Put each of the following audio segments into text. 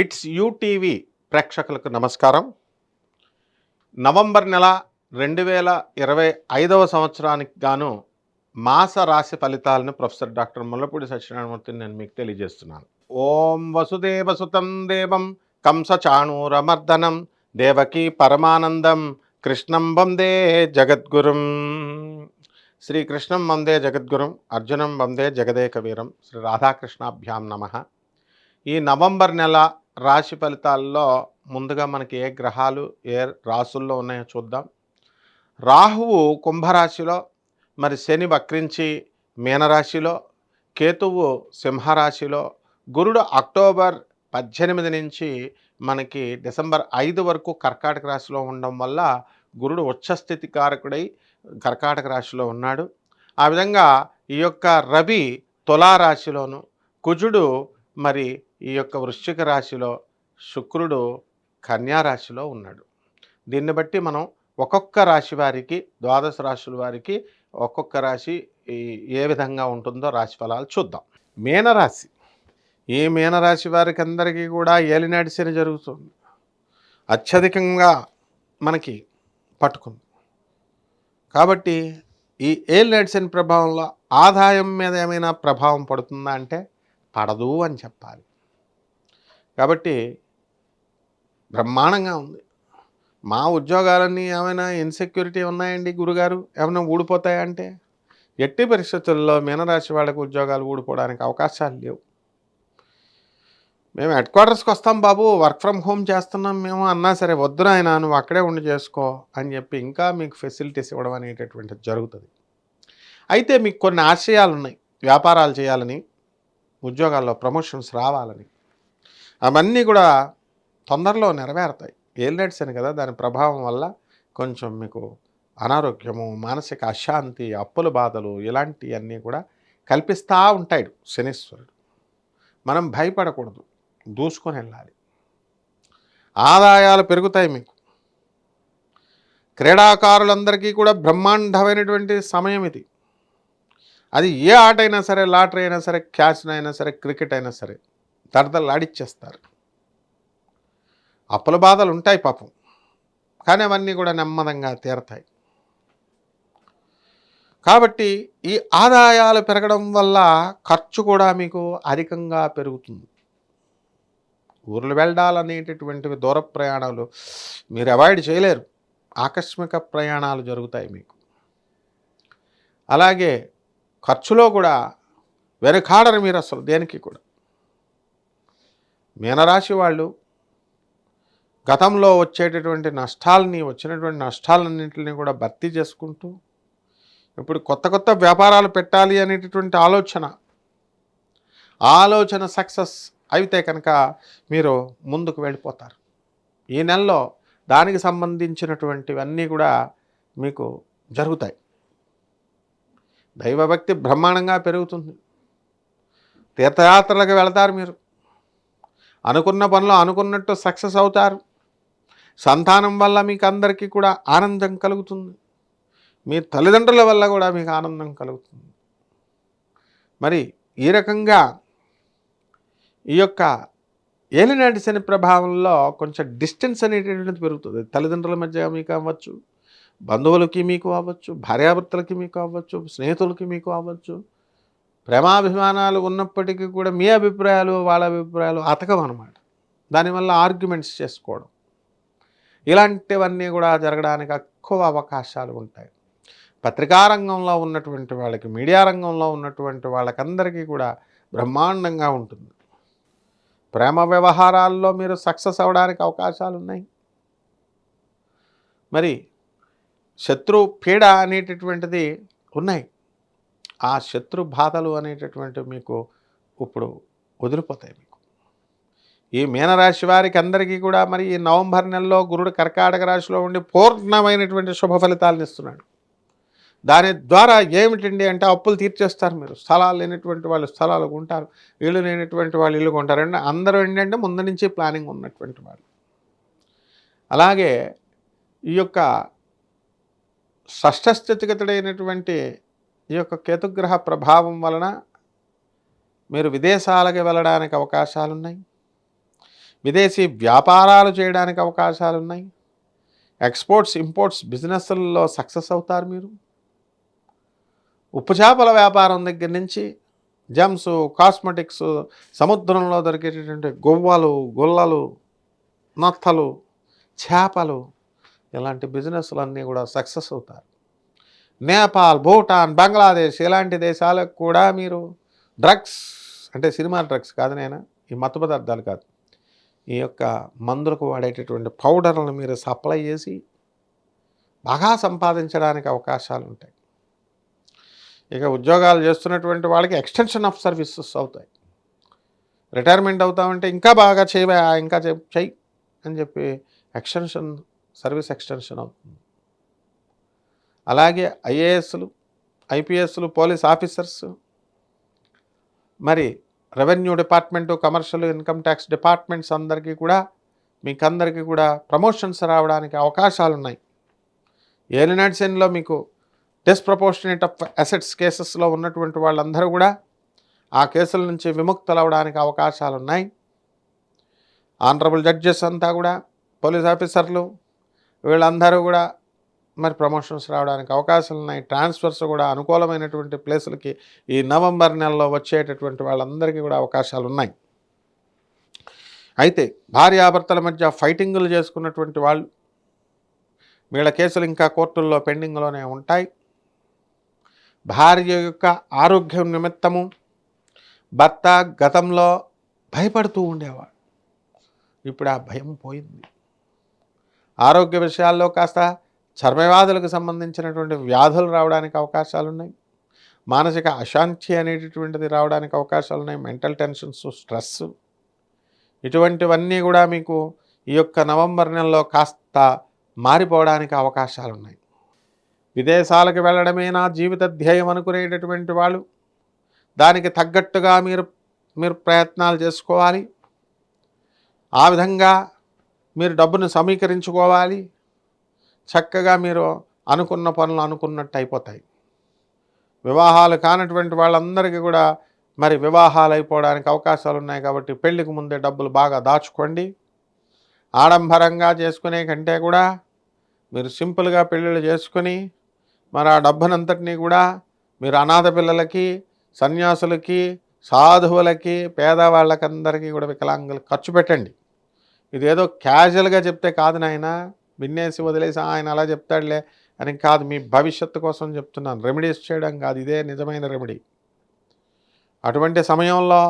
It's UTV ప్రేక్షకులకు నమస్కారం. November నెల రెండు వేల ఇరవై ఐదవ సంవత్సరానికి గాను మాస రాశి ఫలితాలను ప్రొఫెసర్ డాక్టర్ ముల్లపూడి సత్యనారాయణమూర్తిని నేను మీకు తెలియజేస్తున్నాను. ఓం వసుదేవ సుతం దేవం కంసచాణూరమర్దనం దేవకీ పరమానందం కృష్ణం వందే జగద్గురుం. శ్రీకృష్ణం వందే జగద్గురుం అర్జునం వందే జగదేక వీరం శ్రీ రాధాకృష్ణాభ్యాం నమ. ఈ నవంబర్ నెల రాశి ఫలితాల్లో ముందుగా మనకి ఏ గ్రహాలు ఏ రాసుల్లో ఉన్నాయో చూద్దాం. రాహువు కుంభరాశిలో మరి శని వక్రించి మీనరాశిలో కేతువు సింహరాశిలో గురుడు అక్టోబర్ పద్దెనిమిది నుంచి మనకి డిసెంబర్ ఐదు వరకు కర్కాటక రాశిలో ఉండడం వల్ల గురుడు ఉచ్చస్థితి కారకుడై కర్కాటక రాశిలో ఉన్నాడు. ఆ విధంగా ఈ యొక్క రవి తులారాశిలోను కుజుడు మరి ఈ యొక్క వృశ్చిక రాశిలో శుక్రుడు కన్యా రాశిలో ఉన్నాడు. దీన్ని బట్టి మనం ఒక్కొక్క రాశి వారికి ద్వాదశ రాశుల వారికి ఒక్కొక్క రాశి ఈ- ఏ విధంగా ఉంటుందో రాశి ఫలాలు చూద్దాం. మీనరాశి. ఈ మీనరాశి వారికి అందరికీ కూడా ఏలినాటి శని జరుగుతుంది. అత్యధికంగా మనకి పట్టుకుంది. కాబట్టి ఈ ఏలినాటి శని ప్రభావంలో ఆదాయం మీద ఏమైనా ప్రభావం పడుతుందా అంటే పడదు అని చెప్పాలి. కాబట్టి బ్రహ్మాండంగా ఉంది. మా ఉద్యోగాలన్నీ ఏమైనా ఇన్సెక్యూరిటీ ఉన్నాయండి గురుగారు? ఏమైనా ఊడిపోతాయా అంటే? ఎట్టి పరిస్థితుల్లో మీనరాశి వాళ్ళకి ఉద్యోగాలు ఊడిపోవడానికి అవకాశాలు లేవు. మేము హెడ్ క్వార్టర్స్కి వస్తాం బాబు వర్క్ ఫ్రమ్ హోమ్ చేస్తున్నాం మేము అన్నా సరే వద్దు ఆయన నువ్వు అక్కడే ఉండి చేసుకో అని చెప్పి ఇంకా మీకు ఫెసిలిటీస్ ఇవ్వడం అనేటటువంటిది జరుగుతుంది. అయితే మీకు కొన్ని ఆశయాలు ఉన్నాయి వ్యాపారాలు చేయాలని ఉద్యోగాల్లో ప్రమోషన్స్ రావాలని. అవన్నీ కూడా తొందరలో నెరవేరుతాయి. ఏలినట్స్ అని కదా దాని ప్రభావం వల్ల కొంచెం మీకు అనారోగ్యము మానసిక అశాంతి అప్పుల బాధలు ఇలాంటివన్నీ కూడా కల్పిస్తూ ఉంటాడు శనీశ్వరుడు. మనం భయపడకూడదు. దూసుకొని వెళ్ళాలి. ఆదాయాలు పెరుగుతాయి మీకు. క్రీడాకారులందరికీ కూడా బ్రహ్మాండమైనటువంటి సమయం ఇది. అది ఏ ఆట అయినా సరే లాటరీ అయినా సరే క్యాష్ అయినా సరే క్రికెట్ అయినా సరే దడదలు ఆడిచ్చేస్తారు అప్పుల బాధలు ఉంటాయి పాపం కానీ అవన్నీ కూడా నెమ్మదంగా తీరతాయి. కాబట్టి ఈ ఆదాయాలు పెరగడం వల్ల ఖర్చు కూడా మీకు అధికంగా పెరుగుతుంది. ఊర్లు వెళ్ళాలనేటటువంటివి దూర ప్రయాణాలు మీరు అవాయిడ్ చేయలేరు. ఆకస్మిక ప్రయాణాలు జరుగుతాయి మీకు. అలాగే ఖర్చులో కూడా వెనకాడరు మీరు అసలు దేనికి కూడా. మీనరాశి వాళ్ళు గతంలో వచ్చేటటువంటి నష్టాలని వచ్చినటువంటి నష్టాలన్నింటినీ కూడా భర్తీ చేసుకుంటూ ఇప్పుడు కొత్త కొత్త వ్యాపారాలు పెట్టాలి అనేటటువంటి ఆలోచన ఆలోచన సక్సెస్ అయితే కనుక మీరు ముందుకు వెళ్ళిపోతారు. ఈ నెలలో దానికి సంబంధించినటువంటివన్నీ కూడా మీకు జరుగుతాయి. దైవభక్తి బ్రహ్మాండంగా పెరుగుతుంది. తీర్థయాత్రలకు వెళతారు మీరు. అనుకున్న పనులు అనుకున్నట్టు సక్సెస్ అవుతారు. సంతానం వల్ల మీకు అందరికీ కూడా ఆనందం కలుగుతుంది. మీ తల్లిదండ్రుల వల్ల కూడా మీకు ఆనందం కలుగుతుంది. మరి ఈ రకంగా ఈ యొక్క ఏలినాటి శని ప్రభావంలో కొంచెం డిస్టెన్స్ అనేటటువంటిది పెరుగుతుంది. తల్లిదండ్రుల మధ్య మీకు అవ్వచ్చు బంధువులకి మీకు అవ్వచ్చు భార్యాభర్తలకి మీకు అవ్వచ్చు స్నేహితులకి మీకు అవ్వచ్చు. ప్రేమాభిమానాలు ఉన్నప్పటికీ కూడా మీ అభిప్రాయాలు వాళ్ళ అభిప్రాయాలు అతకం అనమాట దానివల్ల ఆర్గ్యుమెంట్స్ చేసుకోవడం. ఇలాంటివన్నీ కూడా జరగడానికి ఎక్కువ అవకాశాలు ఉంటాయి. పత్రికా రంగంలో ఉన్నటువంటి వాళ్ళకి మీడియా రంగంలో ఉన్నటువంటి వాళ్ళకందరికీ కూడా బ్రహ్మాండంగా ఉంటుంది. ప్రేమ వ్యవహారాల్లో మీరు సక్సెస్ అవ్వడానికి అవకాశాలు ఉన్నాయి మరి శత్రు పీడ అనేటటువంటిది ఉన్నాయి. ఆ శత్రు బాధలు అనేటటువంటివి మీకు ఇప్పుడు వదిలిపోతాయి మీకు. ఈ మీనరాశి వారికి అందరికీ కూడా మరి ఈ నవంబర్ నెలలో గురుడు కర్కాటక రాశిలో ఉండి పూర్ణమైనటువంటి శుభ ఫలితాలను ఇస్తున్నాడు. దాని ద్వారా ఏమిటండి అంటే అప్పులు తీర్చేస్తారు మీరు. స్థలాలు లేనటువంటి వాళ్ళు స్థలాలు కొంటారు. ఇల్లు లేనటువంటి వాళ్ళు ఇల్లు కొంటారు. అంటే అందరూ ఏంటంటే ముందు నుంచి ప్లానింగ్ ఉన్నటువంటి వాళ్ళు. అలాగే ఈ యొక్క షష్ఠస్థితిగతుడైనటువంటి ఈ యొక్క కేతుగ్రహ ప్రభావం వలన మీరు విదేశాలకు వెళ్ళడానికి అవకాశాలు ఉన్నాయి విదేశీ వ్యాపారాలు చేయడానికి అవకాశాలు ఉన్నాయి ఎక్స్పోర్ట్స్ ఇంపోర్ట్స్ బిజినెస్లలో సక్సెస్ అవుతారు మీరు. ఉప్పు చేపల వ్యాపారం దగ్గర నుంచి జమ్స్ కాస్మెటిక్స్ సముద్రంలో దొరికేటటువంటి గొవ్వలు గొల్లలు నత్తలు చేపలు ఇలాంటి బిజినెస్లన్నీ కూడా సక్సెస్ అవుతారు. నేపాల్ భూటాన్ బంగ్లాదేశ్ ఇలాంటి దేశాలకు కూడా మీరు డ్రగ్స్ అంటే సినిమా డ్రగ్స్ కాదు నేను? ఈ మత్తు పదార్థాలు కాదు. ఈ యొక్క మందులకు వాడేటటువంటి పౌడర్లను మీరు సప్లై చేసి బాగా సంపాదించడానికి అవకాశాలు ఉంటాయి. ఇక ఉద్యోగాలు చేస్తున్నటువంటి వాళ్ళకి ఎక్స్టెన్షన్ ఆఫ్ సర్వీసెస్ అవుతాయి. రిటైర్మెంట్ అవుతామంటే ఇంకా బాగా చేయ ఇంకా చెయ్యి అని చెప్పి ఎక్స్టెన్షన్ సర్వీస్ ఎక్స్టెన్షన్ అవుతుంది. అలాగే ఐఏఎస్లు ఐపీఎస్లు పోలీస్ ఆఫీసర్స్ మరి revenue department commercial income tax departments అందరికీ కూడా మీకందరికీ కూడా ప్రమోషన్స్ రావడానికి అవకాశాలు ఉన్నాయి ఏలినాడ్సెన్లో మీకు డిస్ప్రపోర్షనేట్ ఆఫ్ అసెట్స్ కేసెస్లో ఉన్నటువంటి వాళ్ళందరూ కూడా ఆ కేసుల నుంచి విముక్తులవడానికి అవకాశాలు ఉన్నాయి ఆనరబుల్ జడ్జెస్ అంతా కూడా పోలీస్ ఆఫీసర్లు వీళ్ళందరూ కూడా మరి ప్రమోషన్స్ రావడానికి అవకాశాలు ఉన్నాయి. ట్రాన్స్ఫర్స్ కూడా అనుకూలమైనటువంటి ప్లేసులకి ఈ నవంబర్ నెలలో వచ్చేటటువంటి వాళ్ళందరికీ కూడా అవకాశాలు ఉన్నాయి. అయితే భార్యాభర్తల మధ్య ఫైటింగులు చేసుకున్నటువంటి వాళ్ళు వీళ్ళ కేసులు ఇంకా కోర్టుల్లో పెండింగ్లోనే ఉంటాయి. భార్య యొక్క ఆరోగ్యం నిమిత్తము భర్త గతంలో భయపడుతూ ఉండేవాడు. ఇప్పుడు ఆ భయం పోయింది. ఆరోగ్య విషయాల్లో కాస్త చర్మవ్యాధులకు సంబంధించినటువంటి వ్యాధులు రావడానికి అవకాశాలు ఉన్నాయి మానసిక అశాంతి అనేటటువంటిది రావడానికి అవకాశాలు ఉన్నాయి మెంటల్ టెన్షన్స్ స్ట్రెస్ ఇటువంటివన్నీ కూడా మీకు ఈ యొక్క నవంబర్ నెలలో కాస్త మారిపోవడానికి అవకాశాలు ఉన్నాయి విదేశాలకు వెళ్ళడమే నా జీవిత ధ్యేయం అనుకునేటటువంటి వాళ్ళు దానికి తగ్గట్టుగా మీరు మీరు ప్రయత్నాలు చేసుకోవాలి. ఆ విధంగా మీరు డబ్బును సమీకరించుకోవాలి. చక్కగా మీరు అనుకున్న పనులు అనుకున్నట్టు అయిపోతాయి. వివాహాలు కానటువంటి వాళ్ళందరికీ కూడా మరి వివాహాలు అయిపోవడానికి అవకాశాలు ఉన్నాయి కాబట్టి పెళ్ళికి ముందే డబ్బులు బాగా దాచుకోండి. ఆడంబరంగా చేసుకునే కంటే కూడా మీరు సింపుల్గా పెళ్ళిళ్ళు చేసుకుని మరి ఆ డబ్బునంతటినీ కూడా మీరు అనాథ పిల్లలకి సన్యాసులకి సాధువులకి పేదవాళ్ళకందరికీ కూడా వికలాంగులు ఖర్చు పెట్టండి. ఇదేదో క్యాజువల్గా చెప్తే కాదు నాయన విన్నేసి వదిలేసి ఆయన అలా చెప్తాడులే అని కాదు మీ భవిష్యత్తు కోసం చెప్తున్నాను. రెమెడీస్ చేయడం కాదు ఇదే నిజమైన రెమెడీ. అటువంటి సమయంలో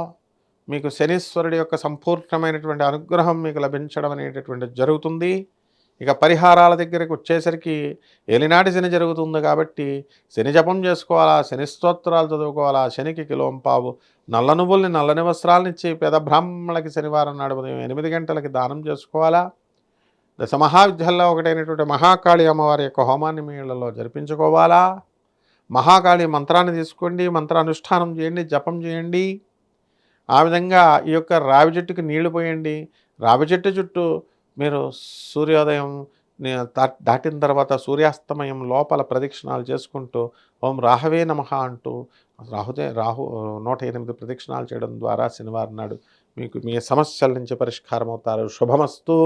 మీకు శనీశ్వరుడి యొక్క సంపూర్ణమైనటువంటి అనుగ్రహం మీకు లభించడం అనేటటువంటి జరుగుతుంది. ఇక పరిహారాల దగ్గరకు వచ్చేసరికి ఎలినాటి శని జరుగుతుంది కాబట్టి శని జపం చేసుకోవాలా శని స్తోత్రాలు చదువుకోవాలా శనికి కిలోంపావు నల్ల నువ్వుల్ని నల్లని వస్త్రాలనిచ్చి పెద బ్రాహ్మణులకి శనివారం నాడు ఉదయం ఎనిమిది గంటలకి దానం చేసుకోవాలా? దశ మహావిద్యాల్లో ఒకటైనటువంటి మహాకాళి అమ్మవారి యొక్క హోమాన్ని మీళ్ళలో జరిపించుకోవాలా? మహాకాళి మంత్రాన్ని తీసుకోండి మంత్రానుష్ఠానం చేయండి జపం చేయండి. ఆ విధంగా ఈ యొక్క రావి చెట్టుకి నీళ్ళు పోయండి. రావి చెట్టు చుట్టూ మీరు సూర్యోదయం దాటిన తర్వాత సూర్యాస్తమయం లోపల ప్రదక్షిణాలు చేసుకుంటూ ఓం రాహవే నమ అంటూ రాహుదే రాహు నూట ఎనిమిది ప్రదక్షిణాలు చేయడం ద్వారా శనివారం నాడు మీకు మీ సమస్యల నుంచి పరిష్కారం అవుతారు శుభమస్తు.